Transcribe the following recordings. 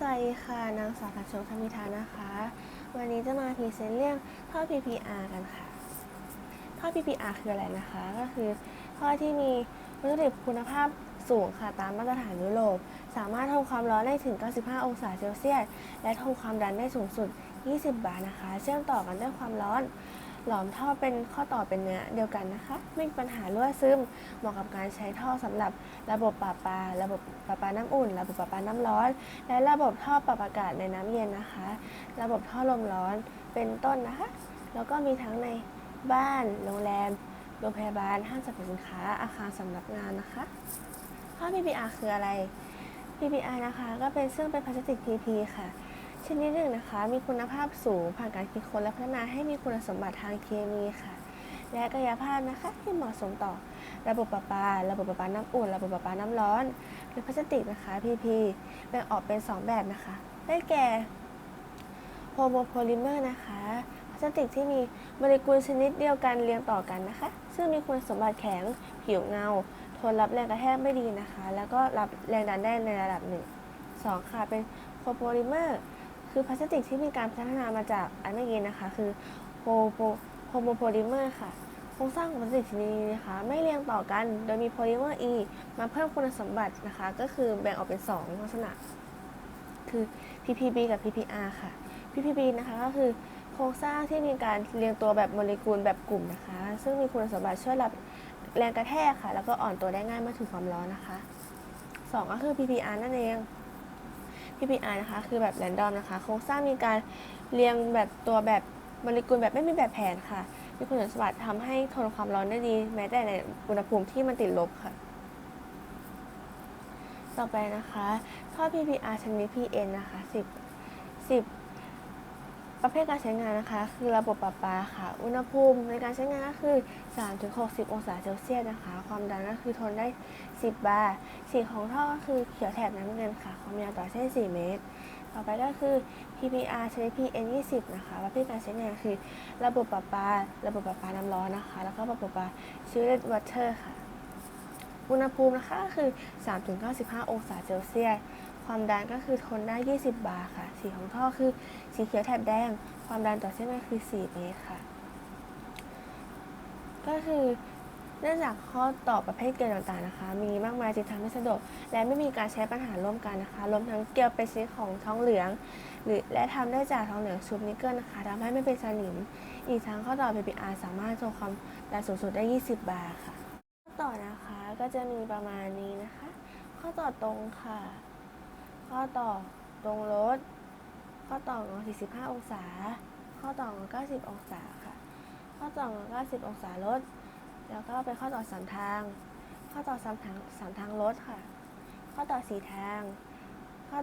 สวัสดีค่ะ นางสาวพัชโชคธมิทานะคะ วันนี้จะมาพรีเซนต์เรื่องท่อ PPR กันค่ะ ท่อ PPR คืออะไรนะคะ ก็คือท่อที่มีวัตถุดิบคุณภาพสูงค่ะ ตามมาตรฐานยุโรป สามารถทนความร้อนได้ถึง 95 องศาเซลเซียส และทนความดันได้สูงสุด 20 บาร์นะคะ เชื่อมต่อกันด้วยความร้อน หลอมท่อเป็นข้อต่อเป็นเนื้อเดียวกันนะคะ ไม่มีปัญหารั่วซึมเหมาะกับการใช้ท่อสำหรับระบบปราปา ระบบปราปาน้ำอุ่น ระบบปราปาน้ำร้อน และระบบท่อปรับอากาศในน้ำเย็นนะคะ ระบบท่อลมร้อนเป็นต้นนะคะ แล้วก็มีทั้งในบ้าน โรงแรมโรงพยาบาลห้างสรรพสินค้าอาคารสำนักงานนะคะท่อ PPR คืออะไร PPR นะคะ ก็เป็นซึ่งเป็นพลาสติก PP ค่ะ ชนิดหนึ่งนะคะ มีคุณภาพสูงผ่านการคิดค้นและพัฒนาให้มีคุณสมบัติทางเคมีค่ะ และกายภาพนะคะที่เหมาะสมต่อ ระบบประปา ระบบประปาน้ำอุ่น ระบบประปาน้ำร้อน หรือพลาสติกนะคะ PP แบ่งออกเป็น 2 แบบนะคะ ได้แก่โฮโมโพลิเมอร์นะคะพลาสติกที่มีโมเลกุลชนิดเดียวกันเรียงต่อกันนะคะ ซึ่งมีคุณสมบัติแข็งผิวเงา ทนรับแรงกระแทกไม่ดีนะคะ แล้วก็รับแรงดันได้ในระดับหนึ่งสองค่ะเป็นโคโพลิเมอร์ คือพลาสติกที่มีการพัฒนามาจากอันเมื่อกี้นะคะ คือโฮโมโฮโมโพลิเมอร์ค่ะโครงสร้างของพลาสติกชนิดนี้นะคะ ไม่เรียงต่อกันโดยมีโพลิเมอร์ E มาเพิ่มคุณสมบัตินะคะ ก็คือแบ่งออกเป็น 2 ลักษณะ คือ PPB กับ PPR ค่ะ PPB นะคะก็คือโครงสร้างที่มีการเรียงตัวแบบโมเลกุลแบบกลุ่มนะคะ ซึ่งมีคุณสมบัติช่วยรับแรงกระแทกค่ะ แล้วก็อ่อนตัวได้ง่ายเมื่อถูกความร้อนนะคะ 2 ก็คือ PPR นั่นเอง PPR นะคะ คือแบบแรนดอมนะคะ โครงสร้างมีการเรียงแบบตัวแบบโมเลกุลแบบไม่มีแบบแผนค่ะ มีคุณสมบัติทำให้ทนความร้อนได้ดี แม้แต่ในอุณหภูมิที่มันติดลบค่ะ ต่อไปนะคะท่อ PPR ชนิด PN นะคะ10 10 ประเภทการใช้งานนะคะ คือระบบประปาค่ะ อุณหภูมิในการใช้งานก็คือ 3-60 องศาเซลเซียสนะคะ ความดันก็คือทนได้ 10 บาร์สีของท่อก็คือเขียวแถบน้ำเงินค่ะ ความยาวต่อเส้น 4 เมตร ต่อไปก็คือ PPR ชนิด PN 20นะคะประเภทการใช้งานคือ ระบบประปา ระบบประปาน้ำร้อนนะคะ แล้วก็ระบบประปา chilled water ค่ะ อุณหภูมินะคะก็คือ 3-95 องศาเซลเซียส ความดันก็คือทนได้ 20 บาร์ค่ะ สีของท่อคือสีเขียวแถบแดง ความดันต่อเส้นก็คือ 4 เมตรค่ะ ก็คือเนื่องจากข้อต่อประเภทเกลียวต่างๆนะคะ มีมากมายจึงทำให้สะดวก และไม่มีการใช้ปัญหาร่วมกันนะคะ รวมทั้งเกลียวเป็นชนิดของทองเหลือง หรือและทำได้จากทองเหลืองชุบนิกเกิลนะคะทำให้ไม่เป็นสนิม อีกทั้งข้อต่อ PPR สามารถทรงความดันสูงสุดได้ 20 บาร์ค่ะ ข้อต่อนะคะก็จะมีประมาณนี้นะคะ ข้อต่อตรงค่ะ ข้อต่อตรงรถข้อต่องอ45 องศา ข้อต่องอ90 องศาค่ะ ข้อต่องอ90 องศารถแล้วก็เป็นข้อต่อสามทาง ข้อต่อสามทางสามทางรถค่ะ ข้อต่อสี่ทาง ข้อ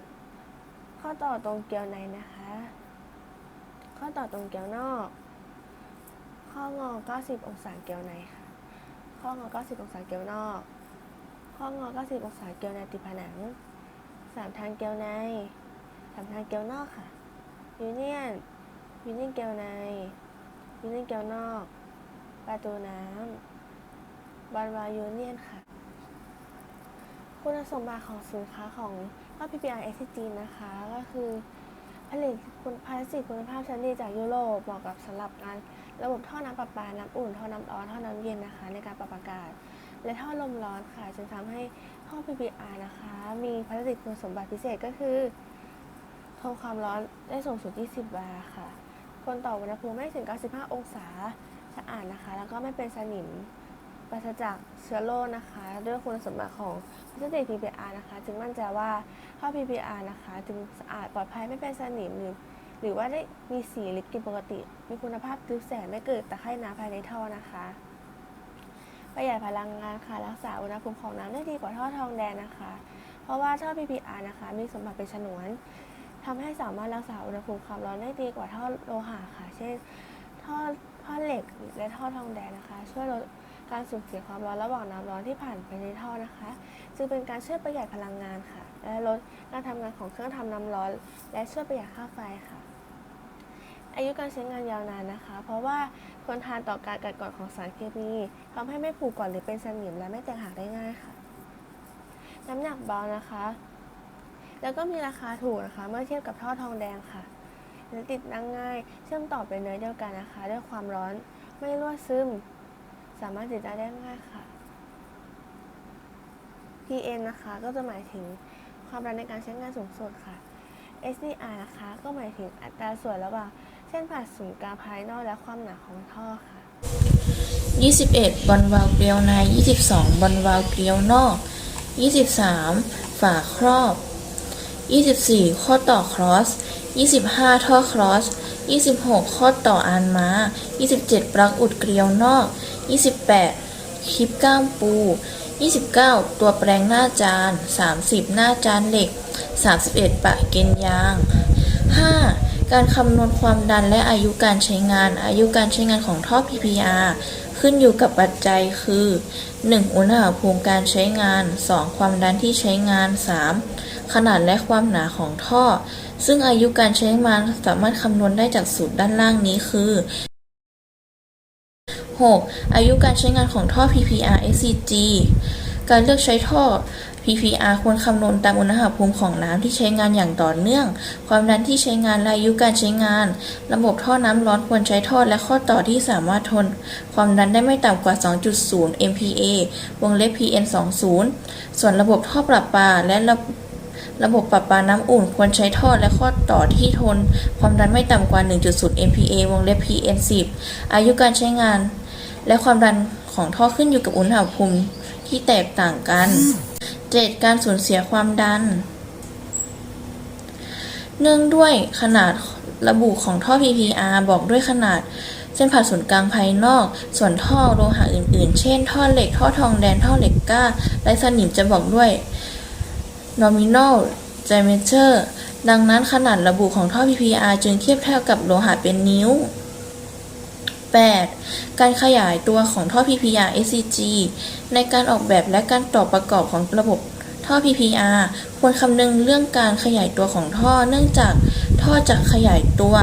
ข้อต่อตรงเกลียวในนะคะ ข้อต่อตรงเกลียวนอก ข้องอ90 องศาเกลียวในค่ะ ข้องอ90 องศาเกลียวนอก ข้องอ90 องศาเกลียวในติดผนัง สามทางเกลียวในสามทางเกลียวนอกค่ะยูเนียนยูเนียนเกลียวในยูเนียนเกลียวนอก ประตูน้ำบานวายูเนียนค่ะ คุณสมบัติของสินค้าของท่อ PPR SCG นะคะ ก็คือผลิตคุณพลาสติกคุณภาพชั้นดีจากยุโรปเหมาะกับสำหรับการระบบท่อน้ำประปา น้ำอุ่น ท่อน้ำร้อน ท่อน้ำเย็นนะคะ ในการปรับอากาศ และท่อลมร้อนค่ะจึงทำให้ท่อ PPR นะคะ มีพลาสติกคุณสมบัติพิเศษก็คือทนความร้อนได้สูงสุด 20 บาร์ค่ะทนต่ออุณหภูมิไม่ถึง 95 องศาสะอาดนะคะ แล้วก็ไม่เป็นสนิมปราศจากเชื้อโรคนะคะ ด้วยคุณสมบัติของพลาสติก PPR นะคะ จึงมั่นใจว่าท่อ PPR นะคะ จึงสะอาดปลอดภัยไม่เป็นสนิมหรือหรือว่าได้มีสีหรือกลิ่นปกติ มีคุณภาพทึบแสงไม่เกิดตะไคร่น้ำภายในท่อนะคะ ประหยัดพลังงานค่ะ รักษาอุณหภูมิของน้ำได้ดีกว่าท่อทองแดงนะคะ เพราะว่าท่อ PPR นะคะ มีสมบัติเป็นฉนวนทำให้สามารถรักษาอุณหภูมิความร้อนได้ดีกว่าท่อโลหะค่ะ เช่นท่อท่อเหล็กและท่อทองแดงนะคะ ช่วยลดการสูญเสียความร้อนระหว่างน้ำร้อนที่ผ่านไปในท่อนะคะ จึงเป็นการช่วยประหยัดพลังงานค่ะ และลดการทำงานของเครื่องทำน้ำร้อน และช่วยประหยัดค่าไฟค่ะ อายุการใช้งานยาวนานนะคะ เพราะว่าทนทานต่อการกัดกร่อนของสารเคมีทำให้ไม่ผุก่อนหรือเป็นสนิมและไม่แตกหักได้ง่ายค่ะ น้ำหนักเบานะคะ แล้วก็มีราคาถูกนะคะ เมื่อเทียบกับท่อทองแดงค่ะและติดตั้งง่าย เชื่อมต่อเป็นเนื้อเดียวกันนะคะ ด้วยความร้อนไม่รั่วซึม สามารถติดตั้งได้ง่ายค่ะ PN นะคะ ก็จะหมายถึงความร้อนในการใช้งานสูงสุดค่ะ SDR นะคะ ก็หมายถึงอัตราส่วนระหว่าง เส้นผ่าศูนย์กลางภายนอกและความหนาของท่อค่ะ 21 บอลวาล์วเกลียวใน 22 บอลวาล์วเกลียวนอก 23 ฝาครอบ 24 ข้อต่อครอส 25 ท่อครอส 26 ข้อต่ออานม้า 27 ปลั๊กอุดเกลียวนอก 28 คลิปก้ามปู 29 ตัวแปลงหน้าจาน 30 หน้าจานเหล็ก 31 ปะเกนยาง 5. การคำนวณความดันและอายุการใช้งาน อายุการใช้งานของท่อ PPR ขึ้นอยู่กับปัจจัยคือ 1. อุณหภูมิการใช้งาน 2. ความดันที่ใช้งาน 3. ขนาดและความหนาของท่อ ซึ่งอายุการใช้งานสามารถคำนวณได้จากสูตรด้านล่างนี้คือ 6. อายุการใช้งานของท่อ PPR SCG การเลือกใช้ท่อ PPR ควรคำนวณตามอุณหภูมิของน้ำที่ใช้งานอย่างต่อเนื่อง ความดันที่ใช้งานและอายุการใช้งาน ระบบท่อน้ำร้อนควรใช้ท่อและข้อต่อที่สามารถทน ความดันได้ไม่ต่ำกว่า 2.0 MPa วงเล็บ PN 20ส่วนระบบท่อประปาและระระบบประปาน้ำอุ่นควรใช้ท่อและข้อต่อที่ทน ความดันไม่ต่ำกว่า 1.0 MPa วงเล็บ PN 10อายุการใช้งาน และความดันของท่อขึ้นอยู่กับอุณหภูมิที่แตกต่างกัน 7. การสูญเสียความดัน เนื่องด้วยขนาดระบุของท่อ PPR บอกด้วยขนาดเส้นผ่าศูนย์กลางภายนอก ส่วนท่อโลหะอื่นๆ เช่น ท่อเหล็ก ท่อทองแดง ท่อเหล็กก้า และสนิมจะบอกด้วย nominal diameter ดังนั้นขนาดระบุของท่อ PPR จึงเทียบเท่ากับโลหะเป็นนิ้ว 8. การขยายตัวของท่อ PPR SCG ในการออกแบบและการต่อประกอบของระบบท่อ PPR ควรคำนึงเรื่องการขยายตัวของท่อ เนื่องจากท่อจะขยายตัว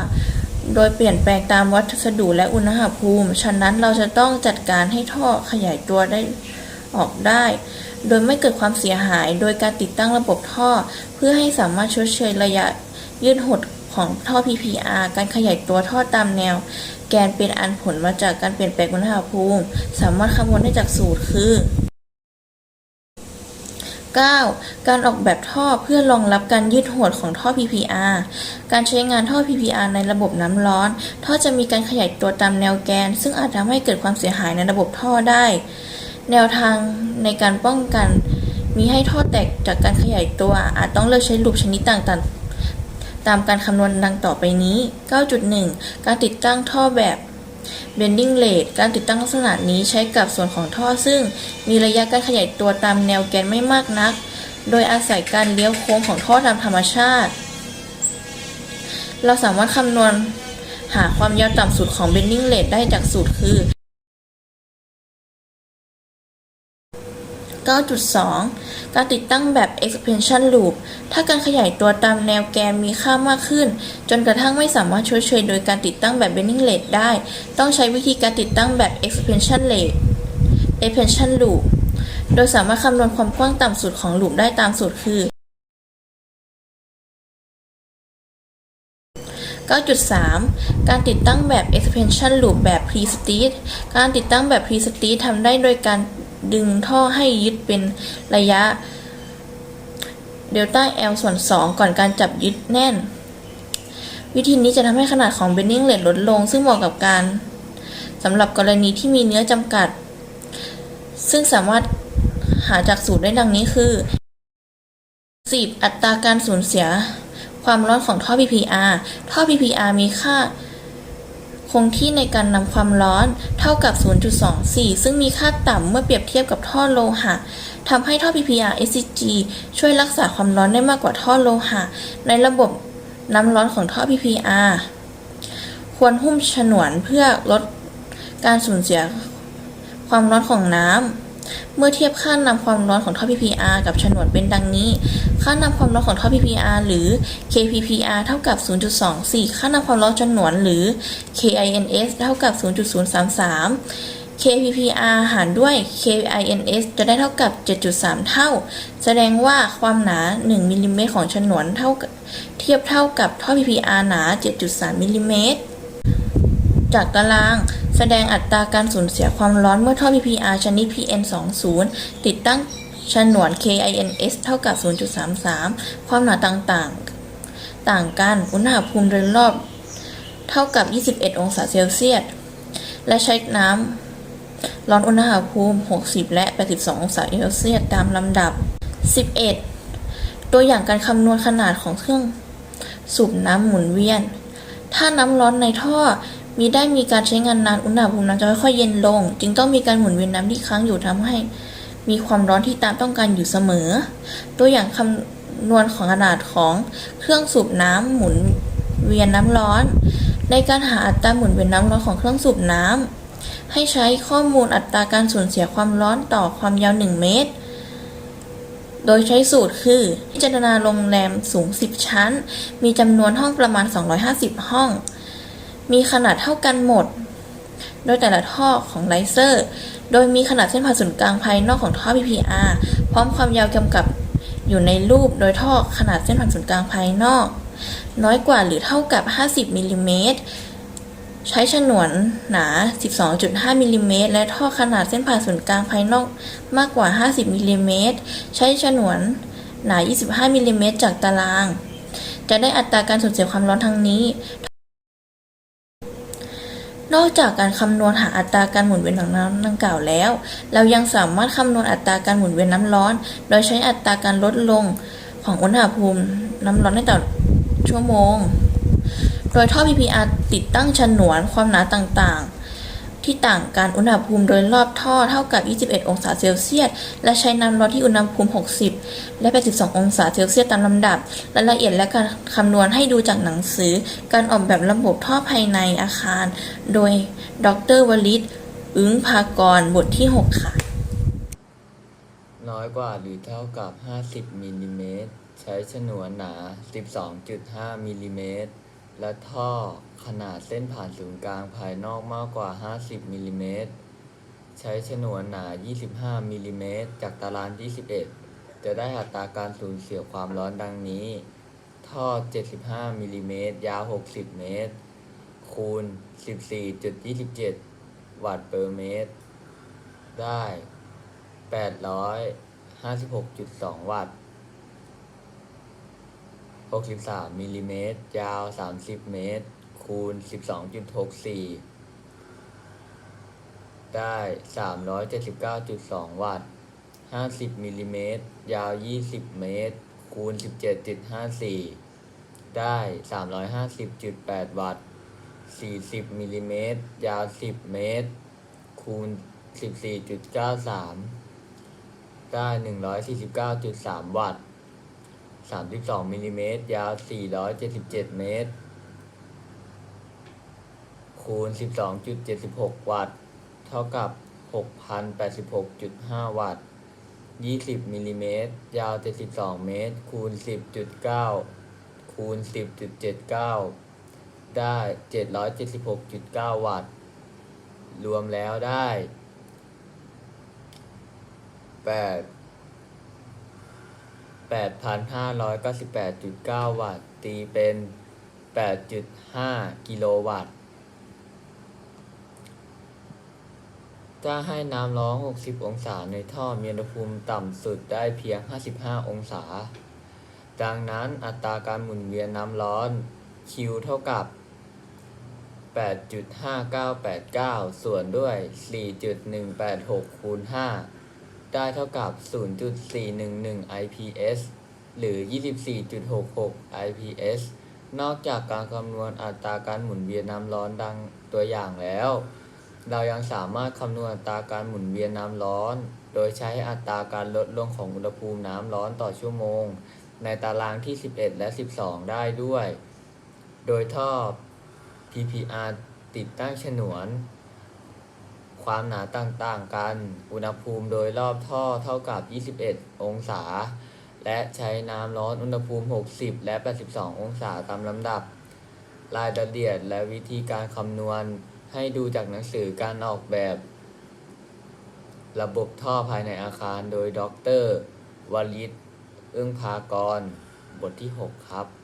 โดยเปลี่ยนแปลงตามวัสดุและอุณหภูมิ ฉะนั้นเราจะต้องจัดการให้ท่อขยายตัวได้ออกได้ โดยไม่เกิดความเสียหาย โดยการติดตั้งระบบท่อ เพื่อให้สามารถชดเชยระยะยืดหด ของท่อ PPR การขยายตัวท่อตามแนว แกนเป็นอันผลมาจากการเปลี่ยนแปลงอุณหภูมิ สามารถคำนวณได้จากสูตรคือ 9. การออกแบบท่อเพื่อรองรับการยืดหดของท่อ PPR การใช้งานท่อ PPR ในระบบน้ำร้อน ท่อจะมีการขยายตัวตามแนวแกน ซึ่งอาจทำให้เกิดความเสียหายในระบบท่อได้ แนวทางในการป้องกัน มีให้ท่อแตกจากการขยายตัวอาจต้องเลือกใช้ลูปชนิดต่างๆ ตามการคำนวณดังต่อไปนี้ 9.1 การติดตั้งท่อแบบ bending rate การติดตั้งลักษณะนี้ใช้กับส่วนของท่อซึ่ง มีระยะการขยายตัวตามแนวแกนไม่มากนัก โดยอาศัยการเลี้ยวโค้งของท่อตามธรรมชาติ เราสามารถคำนวณหาความยาวต่ำสุดของ bending rate ได้จากสูตรคือ 9.2 การติดตั้งแบบ expansion loop ถ้าการขยายตัวตามแนวแกนมีค่ามากขึ้น จนกระทั่งไม่สามารถชดเชยโดยการติดตั้งแบบ bending rate ได้ ต้องใช้วิธีการติดตั้งแบบ expansion rate expansion loop โดยสามารถคำนวณความกว้างต่ำสุดของลูปได้ตามสูตรคือ 9.3 การติดตั้งแบบ expansion loop แบบ pre-state การติดตั้งแบบ pre-state ทำได้โดยการ ดึงท่อให้ยึดเป็นระยะ delta L ส่วน 2 ก่อนการจับยึดแน่น วิธีนี้จะทำให้ขนาดของ bending rate ลดลง ซึ่งเหมาะกับการสำหรับกรณีที่มีเนื้อจำกัด ซึ่งสามารถหาจากสูตรได้ดังนี้คือ 10 อัตราการสูญเสีย ความร้อนของท่อ PPR ท่อ PPR มีค่า คงที่ในการนำความร้อนเท่ากับ 0.24 ซึ่งมีค่าต่ำเมื่อเปรียบเทียบกับท่อโลหะทำให้ท่อ PPR SCG ช่วยรักษาความร้อนได้มากกว่าท่อโลหะ ในระบบน้ำร้อนของท่อ PPR ควรหุ้มฉนวนเพื่อลดการสูญเสียความร้อนของน้ำ เมื่อเทียบค่านำความร้อนของท่อ PPR กับฉนวนเป็นดังนี้ ค่านำความร้อนของท่อ PPR หรือ KPPR เท่ากับ 0.24 ค่านำความร้อนฉนวนหรือ KINS เท่ากับ 0.033 KPPR หารด้วย KINS จะได้เท่ากับ 7.3 เท่า แสดงว่าความหนา 1มิลลิเมตรของฉนวนเท่าเทียบเท่ากับท่อ PPR หนา 7.3มิลลิเมตรจากตาราง แสดงอัตราการสูญเสียความร้อนเมื่อท่อ PPR ชนิด PN20 ติดตั้งฉนวน KINS เท่ากับ 0.33 ความหนาต่างๆ ต่างกัน อุณหภูมิโดยรอบเท่ากับ 21 องศาเซลเซียส และใช้น้ำร้อนอุณหภูมิ 60 และ 82 องศาเซลเซียสตามลำดับ 11 ตัวอย่างการคำนวณขนาดของเครื่องสูบน้ำหมุนเวียน ถ้าน้ำร้อนในท่อ มีได้มีการใช้งานนานอุณหภูมิน้ำจะค่อยๆเย็นลง จึงต้องมีการหมุนเวียนน้ำที่ค้างอยู่ทำให้ มีความร้อนที่ตามต้องการอยู่เสมอ ตัวอย่างคำนวณของขนาดของเครื่องสูบน้ำหมุนเวียนน้ำร้อน ในการหาอัตราหมุนเวียนน้ำร้อนของเครื่องสูบน้ำให้ใช้ข้อมูลอัตราการสูญเสียความร้อนต่อความยาว 1 เมตร โดยใช้สูตรคือ พิจารณาโรงแรมสูง 10 ชั้น มีจำนวนห้องประมาณ 250 ห้อง มีขนาดเท่ากันหมด โดยแต่ละท่อของไลเซอร์ โดยมีขนาดเส้นผ่าศูนย์กลางภายนอกของท่อ PPR พร้อมความยาวกำกับอยู่ในรูปโดยท่อขนาดเส้นผ่าศูนย์กลางภายนอก น้อยกว่าหรือเท่ากับ 50มิลลิเมตรใช้ฉนวนหนา 12.5มิลลิเมตรและท่อขนาดเส้นผ่าศูนย์กลางภายนอกมากกว่า 50มิลลิเมตรใช้ฉนวนหนา 25มิลลิเมตรจากตาราง จะได้อัตราการสูญเสียความร้อนทางนี้ นอกจากการคำนวณหาอัตราการหมุนเวียนของน้ำดังกล่าวแล้ว เรายังสามารถคำนวณอัตราการหมุนเวียนน้ำร้อน โดยใช้อัตราการลดลงของอุณหภูมิน้ำร้อนในต่อชั่วโมง โดยท่อ PPR ติดตั้งฉนวนความหนาต่างๆ ที่ต่างกันอุณหภูมิโดยรอบท่อเท่ากับ 21 องศาเซลเซียส และใช้น้ำร้อนที่อุณหภูมิ 60 และ 82 องศาเซลเซียสตามลำดับ รายละเอียดและการคำนวณให้ดูจากหนังสือ การออกแบบระบบท่อภายในอาคาร โดยดรวลิตอึ้งภากรบทที่ 6 ค่ะ น้อยกว่าหรือเท่ากับ 50มิลลิเมตรใช้ฉนวนหนา 12.5มิลลิเมตร และท่อขนาดเส้นผ่านศูนย์กลางภายนอกมากกว่า 50มิลลิเมตรใช้ฉนวนหนา 25มิลลิเมตรจากตารางที่11จะได้อัตราการสูญเสียความร้อนดังนี้ ท่อ 75มิลลิเมตรยาว 60 เมตร คูณ 14.27 วัตต์เปอร์เมตร ได้แปดร้อยห้าสิบหกจุดสองวัตต์ หกสิบสามมิลลิเมตร ยาวสามสิบเมตร คูณสิบสองจุดหกสี่ได้สามร้อยเจ็ดสิบเก้าจุดสองวัตต์ห้าสิบมิลลิเมตร ยาวยี่สิบเมตร คูณสิบเจ็ดจุดห้าสี่ได้สามร้อยห้าสิบจุดแปดวัตต์สี่สิบมิลลิเมตร ยาวสิบเมตร คูณสิบสี่จุดเก้าสามได้หนึ่งร้อยสี่สิบเก้าจุดสามวัตต์ สามสิบสองมิลลิเมตรยาวสี่ร้อยเจ็ดสิบเจ็ดเมตร คูณสิบสองจุดเจ็ดสิบหกวัตต์ เท่ากับหกพันแปดสิบหกจุดห้าวัตต์ยี่สิบมิลลิเมตรยาวเจ็ดสิบสองเมตร คูณสิบจุดเก้าคูณสิบจุดเจ็ดเก้าได้เจ็ดร้อยเจ็ดสิบหกจุดเก้าวัตต์ รวมแล้วได้แปดแปดพันห้าร้อยเก้าสิบแปดจุดเก้าวัตต์ ตีเป็นแปดจุดห้ากิโลวัตต์จะให้น้ำร้อน 60 องศาในท่อมีอุณหภูมิต่ำสุดได้เพียง 55 องศา ดังนั้นอัตราการหมุนเวียนน้ำร้อน Q เท่ากับ 8.5989 ส่วนด้วย 4.186 คูณ 5 ได้เท่ากับ 0.411 IPS หรือ 24.66 IPS นอกจากการคำนวณอัตราการหมุนเวียนน้ำร้อนดังตัวอย่างแล้ว เรายังสามารถคำนวณอัตราการหมุนเวียนน้ำร้อน โดยใช้อัตราการลดลงของอุณหภูมิน้ำร้อนต่อชั่วโมง ในตารางที่ 11 และ 12 ได้ด้วย โดยท่อ PPR ติดตั้งฉนวน ความหนาต่างๆกัน อุณหภูมิโดยรอบท่อเท่ากับ 21 องศา และใช้น้ำร้อนอุณหภูมิ 60 และ 82 องศาตามลำดับ รายละเอียดและวิธีการคำนวณให้ดูจากหนังสือการออกแบบ ระบบท่อภายในอาคารโดยดรวลิตอึ้องพากร บทที่ 6 ครับ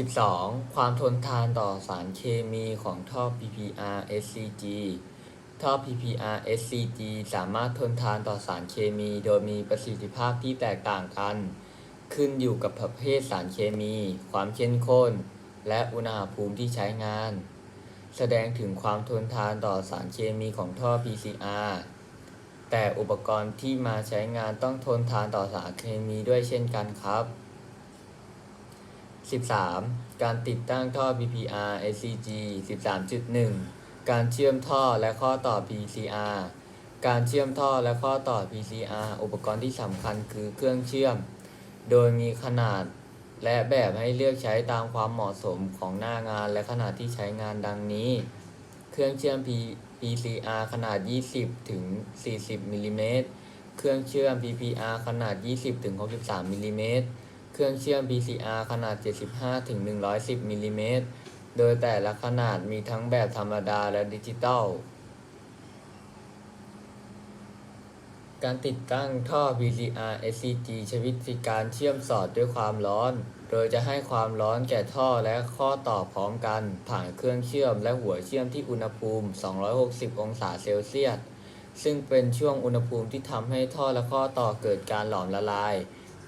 12. ความทนทานต่อสารเคมีของท่อ PPR SCG ท่อ PPR SCG สามารถทนทานต่อสารเคมีโดยมีประสิทธิภาพที่แตกต่างกัน ขึ้นอยู่กับประเภทสารเคมี ความเข้มข้น และอุณหภูมิที่ใช้งาน แสดงถึงความทนทานต่อสารเคมีของท่อ PCR แต่อุปกรณ์ที่มาใช้งานต้องทนทานต่อสารเคมีด้วยเช่นกันครับ 13. การติดตั้งท่อ PPR SCG 13.1 การเชื่อมท่อและข้อต่อ PCR การเชื่อมท่อและข้อต่อ PCR อุปกรณ์ที่สำคัญคือเครื่องเชื่อม โดยมีขนาดและแบบให้เลือกใช้ตามความเหมาะสมของหน้างานและขนาดที่ใช้งานดังนี้ เครื่องเชื่อม P- PCR ขนาด 20ถึง40มิลลิเมตร เครื่องเชื่อม PPR ขนาด 20ถึง63มิลลิเมตร เครื่องเชื่อม PCR ขนาด 75ถึง110มิลลิเมตร โดยแต่ละขนาดมีทั้งแบบธรรมดาและดิจิตอล การติดตั้งท่อ PCR SCG ใช้วิธีการเชื่อมสอดด้วยความร้อน โดยจะให้ความร้อนแก่ท่อและข้อต่อพร้อมกัน ผ่านเครื่องเชื่อมและหัวเชื่อมที่อุณหภูมิ 260 องศาเซลเซียส ซึ่งเป็นช่วงอุณหภูมิที่ทำให้ท่อและข้อต่อเกิดการหลอมละลาย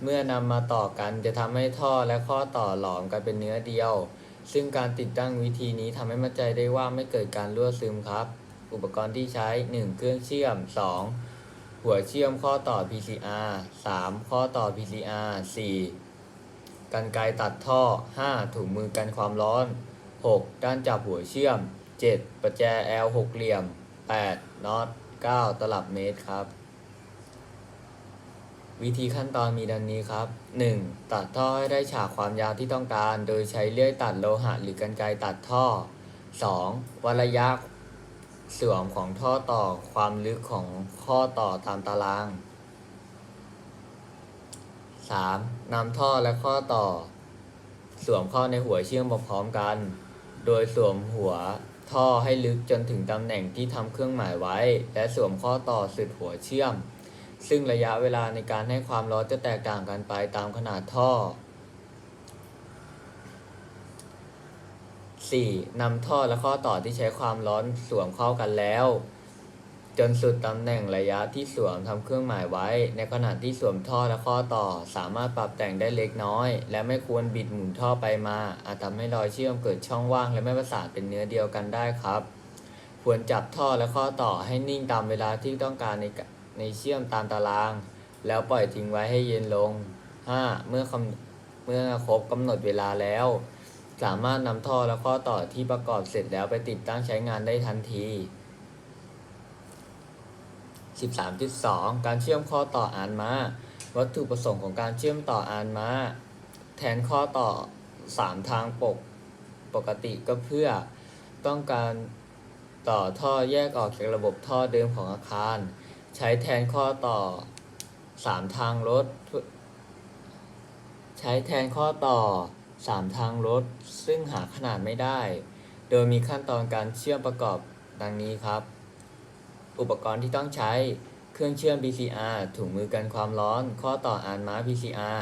เมื่อนำมาต่อกันจะทำให้ท่อและข้อต่อหลอมกันเป็นเนื้อเดียว ซึ่งการติดตั้งวิธีนี้ทำให้มั่นใจได้ว่าไม่เกิดการรั่วซึมครับ อุปกรณ์ที่ใช้ 1. เครื่องเชื่อม 2. หัวเชื่อมข้อต่อ PCR 3. ข้อต่อ PCR 4. กันไกรตัดท่อ 5. ถุงมือกันความร้อน 6. ด้านจับหัวเชื่อม 7. ประแจ L หกเหลี่ยม 8. น็อต9ตลับเมตรครับ วิธีขั้นตอนมีดังนี้ครับ 1. ตัดท่อให้ได้ฉากความยาวที่ต้องการ โดยใช้เลื่อยตัดโลหะหรือกรรไกรตัดท่อ 2. วัดระยะเสื่อมของท่อต่อความลึกของข้อต่อตามตาราง 3. นำท่อและข้อต่อ สวมเข้าในหัวเชื่อมพร้อมกัน โดยสวมหัวท่อให้ลึกจนถึงตำแหน่งที่ทำเครื่องหมายไว้ และสวมข้อต่อสุดหัวเชื่อม ซึ่งระยะเวลาในการให้ความร้อนจะแตกต่างกันไปตามขนาดท่อ 4. นำท่อและข้อต่อที่ใช้ความร้อนสวมเข้ากันแล้ว จนสุดตำแหน่งระยะที่สวมทำเครื่องหมายไว้ ในขณะที่สวมท่อและข้อต่อ สามารถปรับแต่งได้เล็กน้อย และไม่ควรบิดหมุนท่อไปมา อาจทำให้รอยเชื่อมเกิดช่องว่างและไม่ประสานเป็นเนื้อเดียวกันได้ครับ ควรจับท่อและข้อต่อให้นิ่งตามเวลาที่ต้องการใน ในเชื่อมตามตาราง แล้วปล่อยทิ้งไว้ให้เย็นลง 5. เมื่อเมื่อครบกำหนดเวลาแล้ว สามารถนำท่อและข้อต่อที่ประกอบเสร็จแล้วไปติดตั้งใช้งานได้ทันที 13.2 การเชื่อมข้อต่ออานมา วัตถุประสงค์ของการเชื่อมต่ออานมา แทนข้อต่อ 3 ทางปกปกติก็เพื่อต้องการต่อท่อแยกออกจากระบบท่อเดิมของอาคาร ใช้แทนข้อต่อ3ทางรถใช้แทนข้อต่อ3ทางรถซึ่งหาขนาดไม่ได้ โดยมีขั้นตอนการเชื่อมประกอบดังนี้ครับ อุปกรณ์ที่ต้องใช้เครื่องเชื่อม PCR ถุงมือกันความร้อน ข้อต่ออานม้า PCR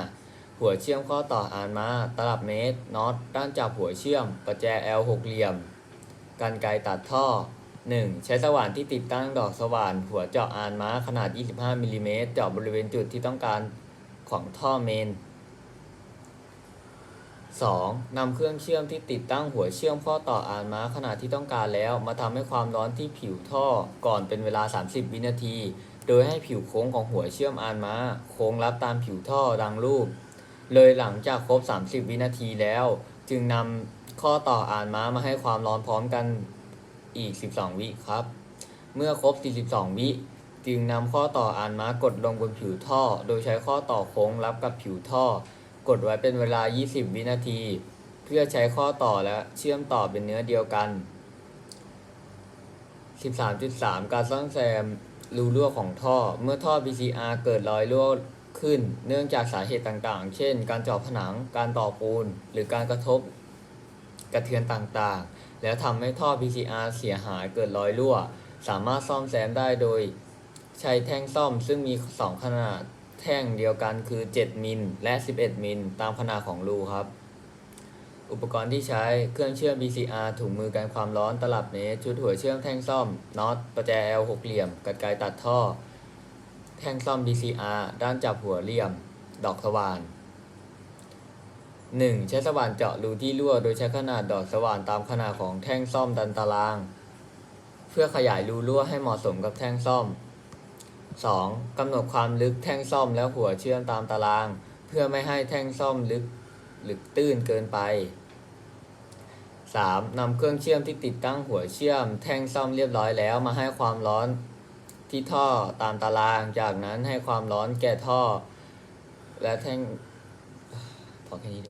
หัวเชื่อมข้อต่ออานม้า ตลับเมตรน็อตด้านจับหัวเชื่อม ประแจ L หกเหลี่ยมกันไกรตัดท่อ 1. ใช้สว่านที่ติดตั้งดอกสว่านหัวเจาะอานม้าขนาด 25มิลลิเมตรเจาะบริเวณจุดที่ต้องการของท่อเมน 2. นำเครื่องเชื่อมที่ติดตั้งหัวเชื่อมข้อต่ออานม้าขนาดที่ต้องการแล้ว มาทำให้ความร้อนที่ผิวท่อก่อนเป็นเวลา 30 วินาที โดยให้ผิวโค้งของหัวเชื่อมอานม้า โค้งรับตามผิวท่อดังรูป เลยหลังจากครบ 30 วินาทีแล้ว จึงนำข้อต่ออานม้ามาให้ความร้อนพร้อมกัน อีก 12 วิครับ เมื่อครบ 42 วิ จึงนำข้อต่ออานม้ากดลงบนผิวท่อ โดยใช้ข้อต่อโค้งรับกับผิวท่อ กดไว้เป็นเวลา 20 วินาที เพื่อใช้ข้อต่อและเชื่อมต่อเป็นเนื้อเดียวกัน 13.3 การซ่อมแซมรูรั่วของท่อ เมื่อท่อ PCR เกิดรอยรั่วขึ้น เนื่องจากสาเหตุต่างๆ เช่น การเจาะผนัง การต่อปูน หรือการกระทบ กระเทือนต่างๆ แล้วทำให้ท่อ PCR เสียหายเกิดรอยรั่ว สามารถซ่อมแซมได้โดย ใช้แท่งซ่อมซึ่งมี 2 ขนาดแท่งเดียวกันคือ 7 มิลและ 11 มิลตามขนาดของรูครับ อุปกรณ์ที่ใช้เครื่องเชื่อม VCR ถุงมือกันความร้อนตลับเมตรชุดหัวเชื่อมแท่งซ่อมน็อตประแจ L หกเหลี่ยมกรรไกรตัดท่อ แท่งซ่อม VCR ด้านจับหัวเหลี่ยม ดอกสว่าน 1. ใช้สว่านเจาะรูที่รั่ว โดยใช้ขนาดดอกสว่านตามขนาดของแท่งซ่อมดันตาราง เพื่อขยายรูรั่วให้เหมาะสมกับแท่งซ่อม 2. กำหนดความลึกแท่งซ่อมและหัวเชื่อมตามตาราง เพื่อไม่ให้แท่งซ่อมลึกหรือตื้นเกินไป 3. นำเครื่องเชื่อมที่ติดตั้งหัวเชื่อม แท่งซ่อมเรียบร้อยแล้วมาให้ความร้อนที่ท่อตามตาราง จากนั้นให้ความร้อนแก่ท่อ และแท่งพอแค่นี้